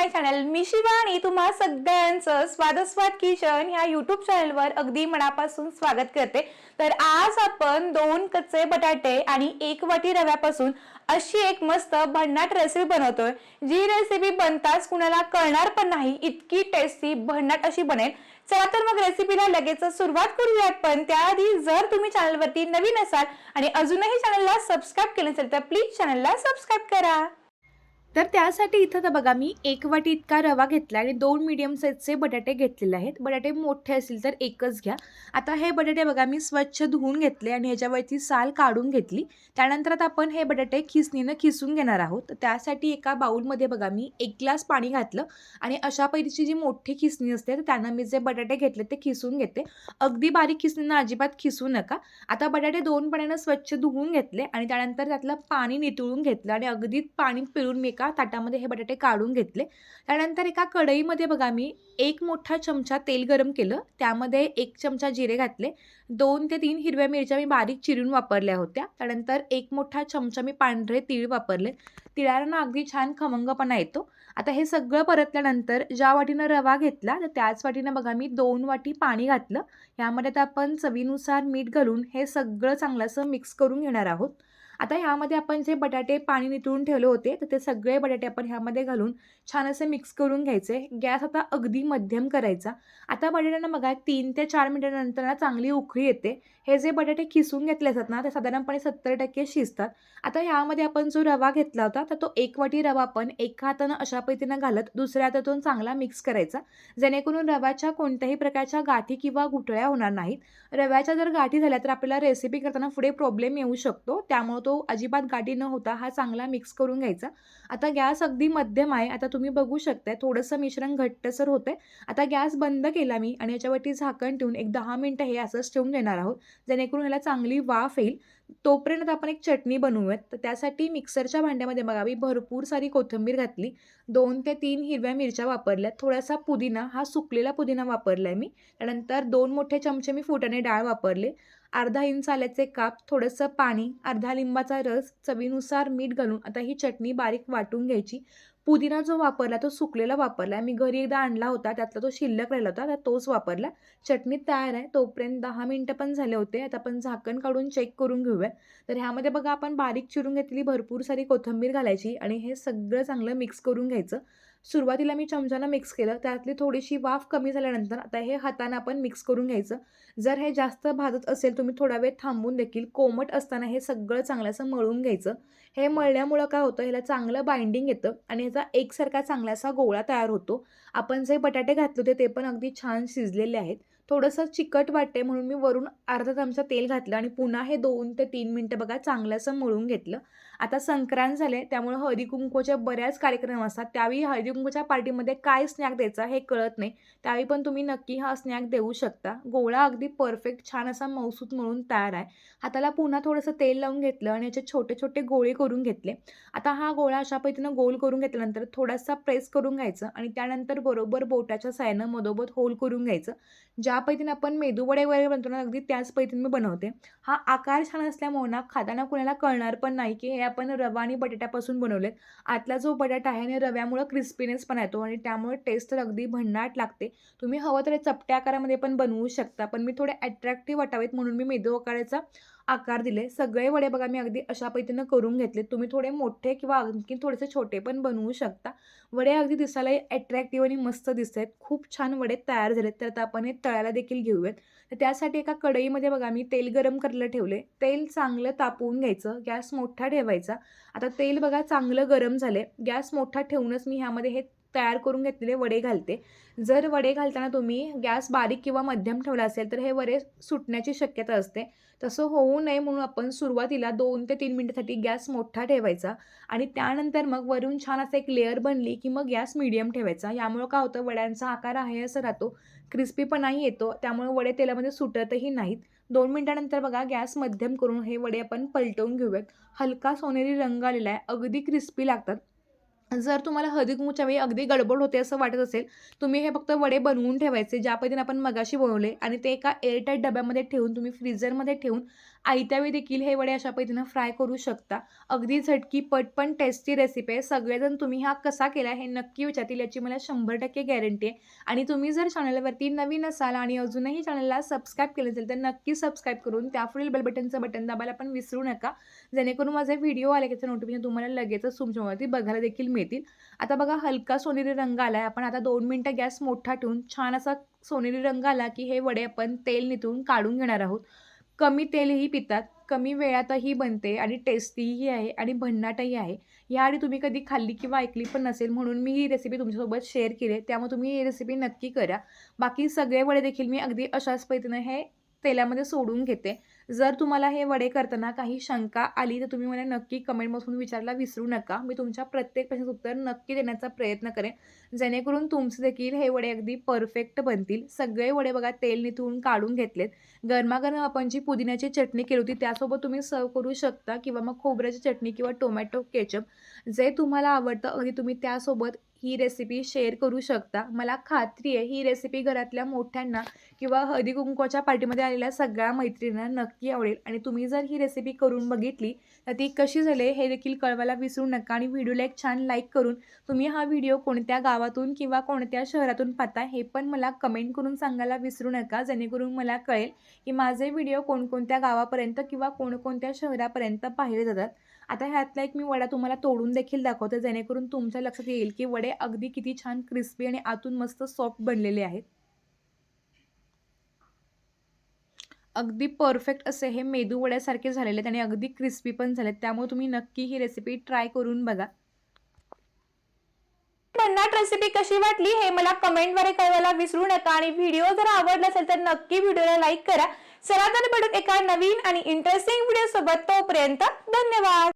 माय channel मी शिवानी तुम्हा सगळ्यांचं स्वादस्वाद kitchen ह्या युट्यूब चॅनलवर अगदी मनापासून स्वागत करते. तर आज आपण दोन कच्चे बटाटे आणि एक वाटी रव्यापासून अशी एक मस्त भन्नाट रेसिपी बनवतोय. जी रेसिपी बनताच कुणाला कळणार पण नाही इतकी टेस्टी भन्नाट अशी बनेल. चला तर मग रेसिपीला लगेच सुरुवात करूयात पण त्याआधी जर तुम्ही चॅनलवरती नवीन असाल आणि अजूनही चॅनलला सबस्क्राईब केलं नसेल तर प्लीज चॅनलला सबस्क्राईब करा. तर त्यासाठी इथं तर बघा मी एक वाटी इतका रवा घेतला आणि दोन मीडियम साईजचे बटाटे घेतलेले आहेत. बटाटे मोठे असतील तर एकच घ्या. आता हे बटाटे बघा मी स्वच्छ धुवून घेतले आणि ह्याच्यावरची साल काढून घेतली. त्यानंतर आता आपण हे बटाटे खिसणीनं खिसून घेणार आहोत. तर त्यासाठी एका बाऊलमध्ये बघा मी एक ग्लास पाणी घातलं आणि अशा पद्धतीची जी मोठी खिसणी असते तर त्यांना मी जे बटाटे घेतले ते खिसून घेते. अगदी बारीक खिसणीनं अजिबात खिसू नका. आता बटाटे दोन पाण्यानं स्वच्छ धुवून घेतले आणि त्यानंतर त्यातलं पाणी नितळून घेतलं आणि अगदी पाणी पिळून मी एका ताटामध्ये हे बटाटे काढून घेतले. त्यानंतर एका कढईमध्ये बघा मी एक मोठा चमचा तेल गरम केलं. त्यामध्ये एक चमचा जिरे घातले. दोन ते तीन हिरव्या मिरच्या मी बारीक चिरून वापरल्या होत्या. त्यानंतर एक मोठा चमचा मी पांढरे तीळ वापरले. तिळाला अगदी छान खमंगपणा येतो. आता हे सगळं परतल्यानंतर ज्या वाटीनं रवा घेतला तर त्याच वाटीनं बघा मी दोन वाटी पाणी घातलं. यामध्ये आता आपण चवीनुसार मीठ घालून हे सगळं चांगलं असं मिक्स करून घेणार आहोत. आता ह्यामध्ये आपण जे बटाटे पाणी नितळून ठेवले होते तर ते सगळे बटाटे आपण ह्यामध्ये घालून छान असे मिक्स करून घ्यायचे. गॅस आता अगदी मध्यम करायचा. आता बटाट्यांना बघा तीन ते चार मिनिटानंतर ना चांगली उखळी येते. हे जे बटाटे खिसून घेतले असतात ना ते साधारणपणे सत्तर टक्के शिजतात. आता ह्यामध्ये आपण जो रवा घेतला होता तर तो एक वाटी रवा आपण एका हातानं अशा पद्धतीनं घालत दुसऱ्या हातातून चांगला मिक्स करायचा. जेणेकरून रव्याच्या कोणत्याही प्रकारच्या गाठी किंवा गुठळ्या होणार नाहीत. रव्याच्या जर गाठी झाल्या तर आपल्याला रेसिपी करताना पुढे प्रॉब्लेम येऊ शकतो. त्यामुळे तो तो अजिबात गाठी न होता हा चांगला मिक्स करून घ्यायचा. आता गॅस अगदी मध्यम आहे. आता तुम्ही बघू शकताय थोडंसं मिश्रण घट्टसर होतंय. आता गॅस बंद केला मी आणि याच्यावरती झाकण ठेवून एक दहा मिनटं हे असंच ठेवून देणार आहोत जेणेकरून ह्याला चांगली वाफ येईल. तोपर्यंत आपण एक चटणी बनवूयात. तर त्यासाठी मिक्सरच्या भांड्यामध्ये बघा मी भरपूर सारी कोथिंबीर घातली. दोन ते तीन हिरव्या मिरच्या वापरल्या थोडासा पुदिना हा सुकलेला पुदिना वापरला आहे मी. त्यानंतर दोन मोठे चमचे मी फुटाणे डाळ वापरले. अर्धा इंच आल्याचे काप थोडंसं पाणी अर्धा लिंबाचा रस चवीनुसार मीठ घालून आता ही चटणी बारीक वाटून घ्यायची. पुदिना जो वापरला तो सुकलेला वापरला. मी घरी एकदा आणला होता त्यातला तो शिल्लक राहिला होता तोच वापरला. चटणी तयार आहे तोपर्यंत दहा मिनटं पण झाले होते. आता आपण झाकण काढून चेक करून घेऊया तर ह्यामध्ये बघा आपण बारीक चिरून घेतलेली भरपूर सारी कोथिंबीर घालायची आणि हे सगळं चांगलं मिक्स करून घ्यायचं. सुरुवातीला मी चमच्यानं मिक्स केलं. त्यातली थोडीशी वाफ कमी झाल्यानंतर आता हे हातानं आपण मिक्स करून घ्यायचं. जर हे जास्त भाजत असेल तुम्ही थोडा वेळ थांबून देखील कोमट असताना हे सगळं चांगलं असं मळून घ्यायचं. हे मळल्यामुळं काय होतं ह्याला चांगलं बाइंडिंग येतं आणि ह्याचा एकसारखा चांगलासा गोळा तयार होतो. आपण जे बटाटे घातले होते ते पण अगदी छान शिजलेले आहेत. थोडंसं चिकट वाटते म्हणून मी वरून अर्धा चमचा तेल घातलं आणि पुन्हा हे दोन ते तीन मिनटं बघा चांगलं असं मळून घेतलं. आता संक्रांत झाले त्यामुळे हळदी कुंकूचे बऱ्याच कार्यक्रम असतात. त्यावेळी हळदी कुंकूच्या पार्टीमध्ये काय स्नॅक द्यायचा हे कळत नाही. त्यावेळी पण तुम्ही नक्की हा स्नॅक देऊ शकता. गोळा अगदी परफेक्ट छान असा मौसूत म्हणून तयार आहे. हाताला पुन्हा थोडंसं तेल लावून घेतलं आणि याचे छोटे छोटे गोळे करून घेतले. आता हा गोळा अशा पद्धतीनं गोल करून घेतल्यानंतर थोडासा प्रेस करून घ्यायचं आणि त्यानंतर बरोबर बोटाच्या साह्यानं मधोमध होल करून घ्यायचं. ज्या पद्धतीने आपण मेदूवडे वगैरे बनतो ना अगदी त्याच पद्धतीने मी बनवते. हा आकार छान असल्यामुळे ना खाताना कुणाला कळणार पण नाही की हे आपण रवा आणि बटाट्यापासून बनवलेत. आतला जो बटाटा आहे आणि रव्यामुळं क्रिस्पीनेस पण येतो आणि त्यामुळे टेस्ट तर अगदी भन्नाट लागते. तुम्ही हवं तर चपट्या आकारामध्ये पण बनवू शकता पण मी थोडे अट्रॅक्टिव्ह वाटावेत म्हणून मी मेदू आकाराचा आकार दिले. सगळे वडे बघा मी अगदी अशा पद्धतीनं करून घेतले. तुम्ही थोडे मोठे किंवा आणखी थोडेसे छोटे पण बनवू शकता. वडे अगदी दिसायला अट्रॅक्टिव्ह आणि मस्त दिसत आहेत खूप छान वडे तयार झालेत. तर आता आपण हे तळायला देखील घेऊयात. तर त्यासाठी एका कढईमध्ये बघा मी तेल गरम करायला ठेवले. तेल चांगलं तापवून घ्यायचं. गॅस मोठा ठेवायचा. आता तेल बघा चांगलं गरम झाले गॅस मोठा ठेवूनच मी ह्यामध्ये हे तयार करून घेतलेले वडे घालते. जर वडे घालताना तुम्ही गॅस बारीक किंवा मध्यम ठेवला असेल तर हे वडे सुटण्याची शक्यता असते. तसं होऊ नये म्हणून आपण सुरुवातीला दोन ते तीन मिनटासाठी गॅस मोठा ठेवायचा आणि त्यानंतर मग वरून छान असं एक लेअर बनली की मग गॅस मिडियम ठेवायचा. यामुळं काय होतं वड्यांचा आकार आहे असं राहतो. क्रिस्पीपणाही येतो त्यामुळे वडे तेलामध्ये सुटतही नाहीत. दोन मिनटानंतर बघा गॅस मध्यम करून हे वडे आपण पलटवून घेऊयात. हलका सोनेरी रंग आलेला आहे. अगदी क्रिस्पी लागतात. जर तुम्हाला हळदी कुंकूच्या वेळी अगदी गडबड होते असं वाटत असेल तुम्ही हे फक्त वडे बनवून ठेवायचे ज्या पद्धतीने आपण मगाशी बनवले आणि ते एका एअरटाईट डब्यामध्ये ठेवून तुम्ही फ्रीजरमध्ये ठेवून आयत्यावेळी देखील हे वडे अशा पद्धतीनं फ्राय करू शकता. अगदी झटकी पट पण टेस्टी रेसिपी आहे. सगळेजण तुम्ही हा कसा केला हे नक्की विचारतील याची मला शंभर टक्के गॅरंटी आहे. आणि तुम्ही जर चॅनलवरती नवीन असाल आणि अजूनही चॅनलला सबस्क्राईब केलं असेल तर नक्की सबस्क्राईब करून त्यापुढील बेलबटनचं बटन दाबायला पण विसरू नका. जेणेकरून माझे व्हिडिओ आले त्याचं नोटिफिकेशन तुम्हाला लगेचच तुमच्यावरती बघायला देखील मिळतील. आता बघा हलका सोनेरी रंग आला आहे आपण आता दोन मिनटं गॅस मोठा ठेवून छान असा सोनेरी रंग आला की हे वडे आपण तेल निथून काढून घेणार आहोत. कमी तेलही पितात कमी वेळातही बनते आणि टेस्टीही आहे आणि भन्नाटही आहे. याआधी तुम्ही कधी खाल्ली किंवा ऐकली पण नसेल म्हणून मी ही रेसिपी तुमच्यासोबत शेअर केली आहे. त्यामुळे तुम्ही ही रेसिपी नक्की करा. बाकी सगळे वडे देखील मी अगदी अशाच पद्धतीनं हे तेलामध्ये सोडून घेते. जर तुम्हाला हे वडे करताना काही शंका आली तर तुम्ही मला नक्की कमेंटमधून विचारायला विसरू नका. मी तुमच्या प्रत्येक प्रश्नाचं उत्तर नक्की देण्याचा प्रयत्न करेन. जेणेकरून तुमचे देखील हे वडे अगदी परफेक्ट बनतील. सगळे वडे बघा तेल निथून काढून घेतलेत. गरमागरम आपण जी पुदिन्याची चटणी केली होती त्यासोबत तुम्ही सर्व करू शकता किंवा मग खोबऱ्याची चटणी किंवा टोमॅटो केचप जे तुम्हाला आवडतं अगदी तुम्ही त्यासोबत ही रेसिपी शेअर करू शकता. मला खात्री आहे ही रेसिपी घरातल्या मोठ्यांना किंवा हळदी कुंकवाच्या पार्टीमध्ये आलेल्या सगळ्या मैत्रिणींना नक्की आवडेल. आणि तुम्ही जर ही रेसिपी करून बघितली तर ती कशी झाली हे देखील कळवायला विसरू नका. आणि व्हिडिओला एक छान लाईक करून तुम्ही हा व्हिडिओ कोणत्या गावातून किंवा कोणत्या शहरातून पाहता हे पण मला कमेंट करून सांगायला विसरू नका. जेणेकरून मला कळेल की माझे व्हिडिओ कोणकोणत्या गावापर्यंत किंवा कोणकोणत्या शहरापर्यंत पाहिले जातात. आता ह्यातला एक मी वडा तुम्हाला तोडून देखील दाखवते जेणेकरून तुमच्या लक्षात येईल की वडे अगदी किती छान क्रिस्पी आणि आतून मस्त सॉफ्ट बनलेले आहेत. अगदी परफेक्ट असे हे मेदू वड्यासारखे झालेले आहेत आणि अगदी क्रिस्पी पण झालेत. त्यामुळे तुम्ही नक्की ही रेसिपी ट्राय करून बघा. भन्नाट रेसिपी कशी वाटली हे मला कमेंटद्वारे कळवायला विसरू नका आणि व्हिडिओ जर आवडला असेल तर नक्की व्हिडिओला लाईक करा. चला तर एका नवीन आणि इंटरेस्टिंग व्हिडिओ सोबत तोपर्यंत धन्यवाद!